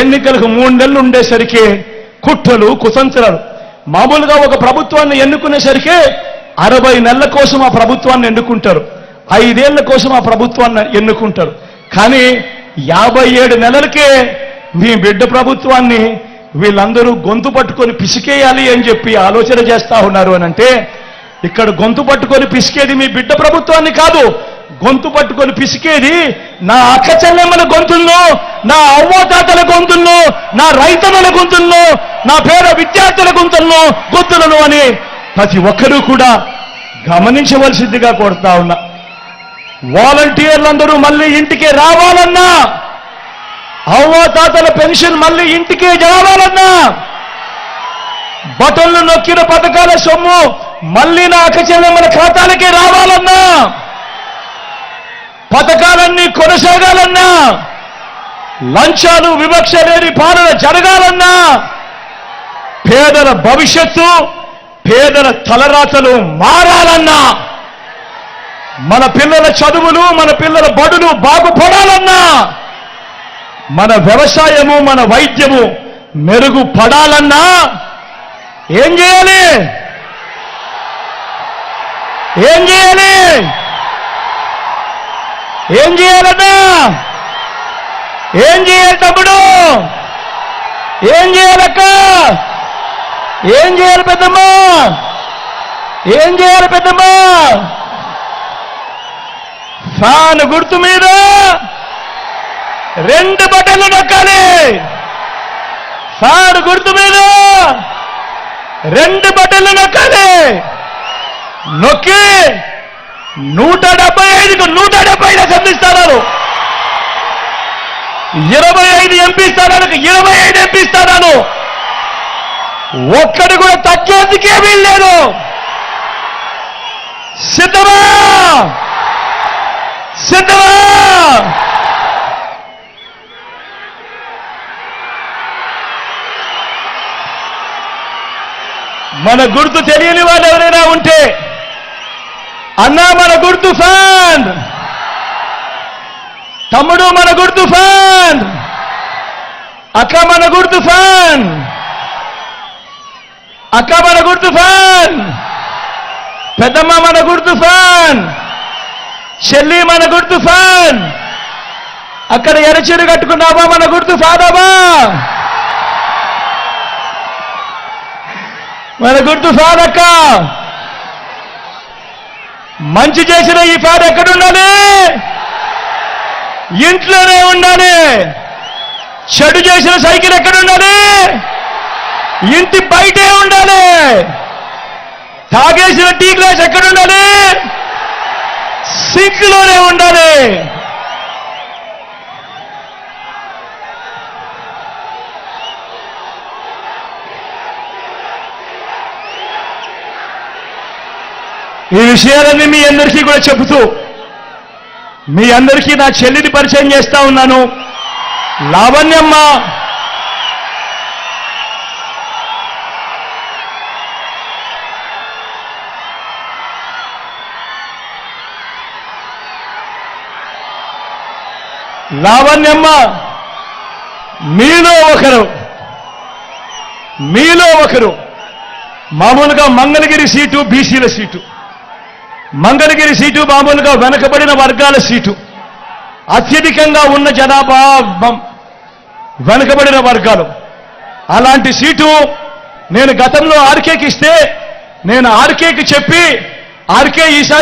ఎన్నికలకు మూడు నెలలు ఉండేసరికి కుట్రలు కుతంత్రాలు మామూలుగా ఒక ప్రభుత్వాన్ని ఎన్నుకునేసరికే అరవై నెలల కోసం ఆ ప్రభుత్వాన్ని ఎన్నుకుంటారు. ఐదేళ్ళ కోసం ఆ ప్రభుత్వాన్ని ఎన్నుకుంటారు. కానీ యాభై ఏడు నెలలకే మీ బిడ్డ ప్రభుత్వాన్ని వీళ్ళందరూ గొంతు పట్టుకొని పిసికేయాలి అని చెప్పి ఆలోచన చేస్తా ఉన్నారు అని అంటే ఇక్కడ గొంతు పట్టుకొని పిసికేది మీ బిడ్డ ప్రభుత్వాన్ని కాదు గొంతు పట్టుకొని పిసికేది? నా అక్క చెల్లెమ్మల గొంతుల్లో నా అవ్వతాతల గొంతుల్లో నా రైతన్నల గొంతుల్లో నా పేద విద్యార్థుల గొంతుల్లో గొంతులను అని ప్రతి ఒక్కరూ కూడా గమనించవలసిందిగా కోరుతా ఉన్నా. వాలంటీర్లందరూ మళ్ళీ ఇంటికి రావాలన్నా అవ్వతాతల పెన్షన్ మళ్ళీ ఇంటికి రావాలన్నా బటన్లు నొక్కిన పథకాల సొమ్ము మళ్ళీ నా అక్కచెల్లెమ్మల ఖాతాలకే రావాలన్నా పథకాలన్నీ కొనసాగాలన్నా లంచాలు వివక్ష లేని పాలన జరగాలన్నా పేదల భవిష్యత్తు పేదల తలరాతలు మారాలన్నా మన పిల్లల చదువులు మన పిల్లల బడులు బాగుపడాలన్నా మన వ్యవసాయము మన వైద్యము మెరుగుపడాలన్నా ఏం చేయాలి? ఏం చేయాలి? ఏం చేయాలన్నా ఏం చేయాలి తమ్ముడు? ఏం చేయాలక్క ఏం చేయాలి పెద్దమ్మా? ఏం చేయాలి పెద్దమ్మా? ఫ్యాన్ గుర్తు మీద రెండు బటన్లు నొక్కాలి. ఫ్యాన్ గుర్తు మీద రెండు బటన్లు నొక్కాలి. నొక్కి నూట డెబ్బై ఐదుకు నూట డెబ్బై ఐదు అసెంబ్లీ స్థానాలు. ఇరవై ఐదు ఎంపీ స్థానాలకు ఇరవై ఐదు ఎంపీ స్థానాలు. ఒక్కడు కూడా తగ్గేందుకే వీల్లేదు సిద్ధమా? సిద్ధమా? మన గుర్తు తెలియని వాళ్ళు ఎవరైనా ఉంటే అన్నా మన గుర్తు ఫ్యాన్. తమ్ముడు మన గుర్తు ఫ్యాన్. అక్క మన గుర్తు ఫ్యాన్. అక్క మన గుర్తు ఫ్యాన్. పెద్దమ్మ మన గుర్తు ఫ్యాన్. చెల్లి మన గుర్తు ఫ్యాన్. అక్కడ ఎరచీరు కట్టుకున్నావా మన గుర్తు ఫాదాబా మన గుర్తు ఫాదక్క మంచి చేసిన ఈ ఫ్యాన్ ఎక్కడ ఉండాలి ఇంట్లోనే ఉండాలి. చెడు చేసిన సైకిల్ ఎక్కడ ఉండాలి ఇంటి బయటే ఉండాలి. తాగేసిన టీ గ్లాస్ ఎక్కడ ఉండాలి సింక్లోనే ఉండాలి. ఈ విషయాలన్నీ మీ అందరికీ కూడా చెబుతూ మీ అందరికీ నా చెల్లిని పరిచయం చేస్తా ఉన్నాను. లావణ్యమ్మ! లావణ్యమ్మ! మీలో ఒకరు. మీలో ఒకరు. మామూలుగా మంగళగిరి సీటు బీసీల సీటు. మంగళగిరి సీటు మామూలుగా వెనకబడిన వర్గాల సీటు. అత్యధికంగా ఉన్న జనాభా వెనకబడిన వర్గాలు. అలాంటి సీటు నేను గతంలో ఆర్కేకి ఇస్తే నేను ఆర్కేకి చెప్పి ఆర్కే ఈసారి